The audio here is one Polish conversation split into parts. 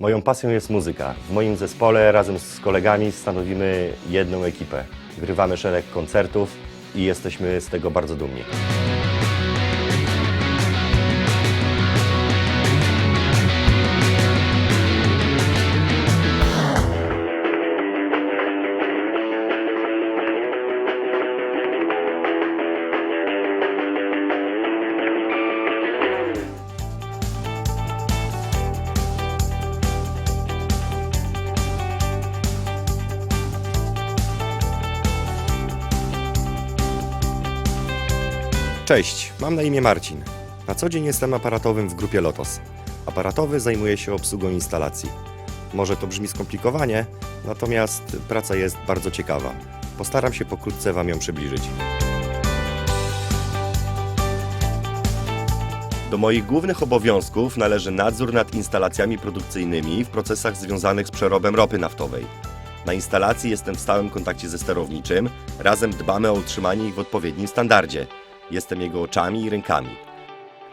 Moją pasją jest muzyka. W moim zespole razem z kolegami stanowimy jedną ekipę. Grywamy szereg koncertów i jesteśmy z tego bardzo dumni. Cześć, mam na imię Marcin. Na co dzień jestem aparatowym w grupie Lotos. Aparatowy zajmuje się obsługą instalacji. Może to brzmi skomplikowanie, natomiast praca jest bardzo ciekawa. Postaram się pokrótce Wam ją przybliżyć. Do moich głównych obowiązków należy nadzór nad instalacjami produkcyjnymi w procesach związanych z przerobem ropy naftowej. Na instalacji jestem w stałym kontakcie ze sterowniczym, razem dbamy o utrzymanie ich w odpowiednim standardzie. Jestem jego oczami i rękami.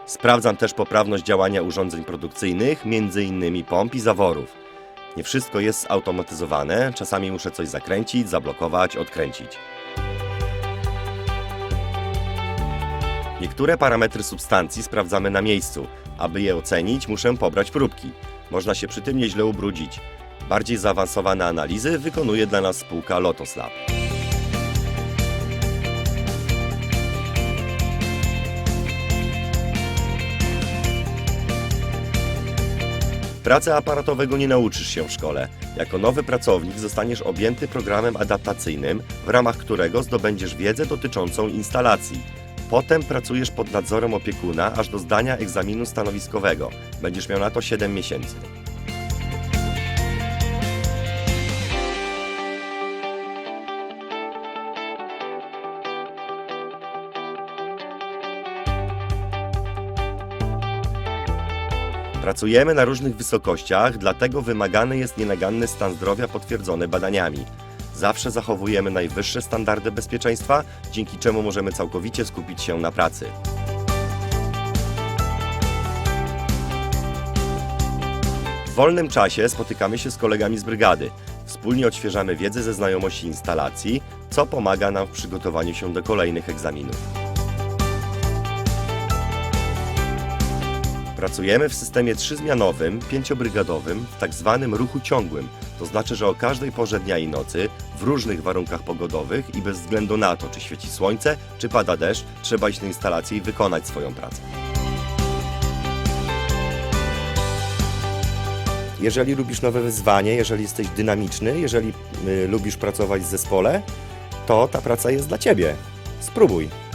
Sprawdzam też poprawność działania urządzeń produkcyjnych, m.in. pomp i zaworów. Nie wszystko jest zautomatyzowane, czasami muszę coś zakręcić, zablokować, odkręcić. Niektóre parametry substancji sprawdzamy na miejscu. Aby je ocenić, muszę pobrać próbki. Można się przy tym nieźle ubrudzić. Bardziej zaawansowane analizy wykonuje dla nas spółka Lotos Lab. Pracy aparatowego nie nauczysz się w szkole. Jako nowy pracownik zostaniesz objęty programem adaptacyjnym, w ramach którego zdobędziesz wiedzę dotyczącą instalacji. Potem pracujesz pod nadzorem opiekuna aż do zdania egzaminu stanowiskowego. Będziesz miał na to 7 miesięcy. Pracujemy na różnych wysokościach, dlatego wymagany jest nienaganny stan zdrowia potwierdzony badaniami. Zawsze zachowujemy najwyższe standardy bezpieczeństwa, dzięki czemu możemy całkowicie skupić się na pracy. W wolnym czasie spotykamy się z kolegami z brygady. Wspólnie odświeżamy wiedzę ze znajomości instalacji, co pomaga nam w przygotowaniu się do kolejnych egzaminów. Pracujemy w systemie trzyzmianowym, pięciobrygadowym, w tak zwanym ruchu ciągłym. To znaczy, że o każdej porze dnia i nocy, w różnych warunkach pogodowych i bez względu na to, czy świeci słońce, czy pada deszcz, trzeba iść na instalację i wykonać swoją pracę. Jeżeli lubisz nowe wyzwanie, jeżeli jesteś dynamiczny, jeżeli y, lubisz pracować w zespole, to ta praca jest dla Ciebie. Spróbuj.